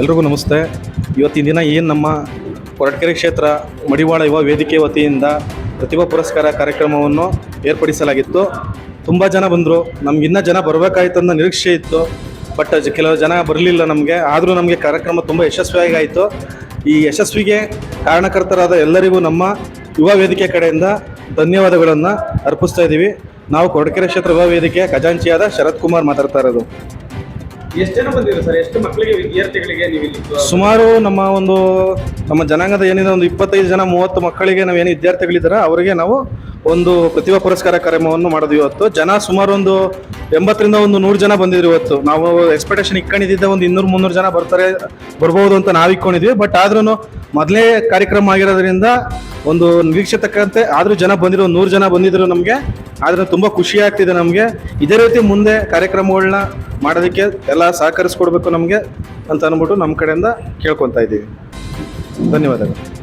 ಎಲ್ರಿಗೂ ನಮಸ್ತೆ. ಇವತ್ತಿನ ದಿನ ಏನು ನಮ್ಮ ಕೊರಟಗೆರೆ ಕ್ಷೇತ್ರ ಮಡಿವಾಳ ಯುವ ವೇದಿಕೆ ವತಿಯಿಂದ ಪ್ರತಿಭಾ ಪುರಸ್ಕಾರ ಕಾರ್ಯಕ್ರಮವನ್ನು ಏರ್ಪಡಿಸಲಾಗಿತ್ತು. ತುಂಬ ಜನ ಬಂದರು. ನಮ್ಗಿನ್ನ ಜನ ಬರಬೇಕಾಯ್ತು ಅನ್ನೋ ನಿರೀಕ್ಷೆ ಇತ್ತು. ಬಟ್ ಕೆಲವು ಜನ ಬರಲಿಲ್ಲ ನಮಗೆ. ಆದರೂ ನಮಗೆ ಕಾರ್ಯಕ್ರಮ ತುಂಬ ಯಶಸ್ವಿಯಾಗಿ ಆಯಿತು ಈ ಯಶಸ್ವಿಗೆ ಕಾರಣಕರ್ತರಾದ ಎಲ್ಲರಿಗೂ ನಮ್ಮ ಯುವ ವೇದಿಕೆ ಕಡೆಯಿಂದ ಧನ್ಯವಾದಗಳನ್ನು ಅರ್ಪಿಸ್ತಾ ಇದ್ದೀವಿ ನಾವು ಕೊರಟಗೆರೆ ಕ್ಷೇತ್ರ ಯುವ ವೇದಿಕೆಯ ಖಜಾಂಚಿಯಾದ ಶರತ್ ಕುಮಾರ್ ಮಾತಾಡ್ತಾ ಇರೋದು. ಎಷ್ಟು ಜನ ಸರ್? ಎಷ್ಟು ಮಕ್ಕಳಿಗೆ, ವಿದ್ಯಾರ್ಥಿಗಳಿಗೆ ನೀವು ಸುಮಾರು ನಮ್ಮ ಒಂದು, ನಮ್ಮ ಜನಾಂಗದ ಏನಿದೆ, ಒಂದು ಇಪ್ಪತ್ತೈದು ಜನ, ಮೂವತ್ತು ಮಕ್ಕಳಿಗೆ ನಾವು ಏನು ವಿದ್ಯಾರ್ಥಿಗಳಿದ್ದಾರೆ, ಅವರಿಗೆ ನಾವು ಒಂದು ಪ್ರತಿಭಾ ಪುರಸ್ಕಾರ ಕಾರ್ಯಕ್ರಮವನ್ನು ಮಾಡೋದು ಇವತ್ತು. ಜನ ಸುಮಾರು ಒಂದು ಎಂಬತ್ತರಿಂದ ಒಂದು ನೂರು ಜನ ಬಂದಿದ್ರು ಇವತ್ತು. ನಾವು ಎಕ್ಸ್ಪೆಕ್ಟೇಷನ್ ಇಟ್ಕೊಂಡಿದ್ದ ಒಂದು ಇನ್ನೂರು, ಮುನ್ನೂರು ಜನ ಬರ್ತಾರೆ, ಬರ್ಬೋದು ಅಂತ ನಾವು ಇಕ್ಕೊಂಡಿದ್ವಿ ಬಟ್ ಆದ್ರೂ ಮೊದಲೇ ಕಾರ್ಯಕ್ರಮ ಆಗಿರೋದ್ರಿಂದ ಒಂದು ನಿರೀಕ್ಷೆ ತಕ್ಕಂತೆ ಆದರೂ ಜನ ಬಂದಿರೋ ನೂರು ಜನ ಬಂದಿದ್ರು ನಮಗೆ. ಆದರೆ ತುಂಬ ಖುಷಿ ಆಗ್ತಿದೆ ನಮಗೆ. ಇದೇ ರೀತಿ ಮುಂದೆ ಕಾರ್ಯಕ್ರಮಗಳನ್ನ ಮಾಡೋದಕ್ಕೆ ಎಲ್ಲ ಸಹಕರಿಸ್ಕೊಡ್ಬೇಕು ನಮಗೆ ಅಂತ ಅಂದ್ಬಿಟ್ಟು ನಮ್ಮ ಕಡೆಯಿಂದ ಕೇಳ್ಕೊತಾ ಇದ್ದೀವಿ. ಧನ್ಯವಾದಗಳು.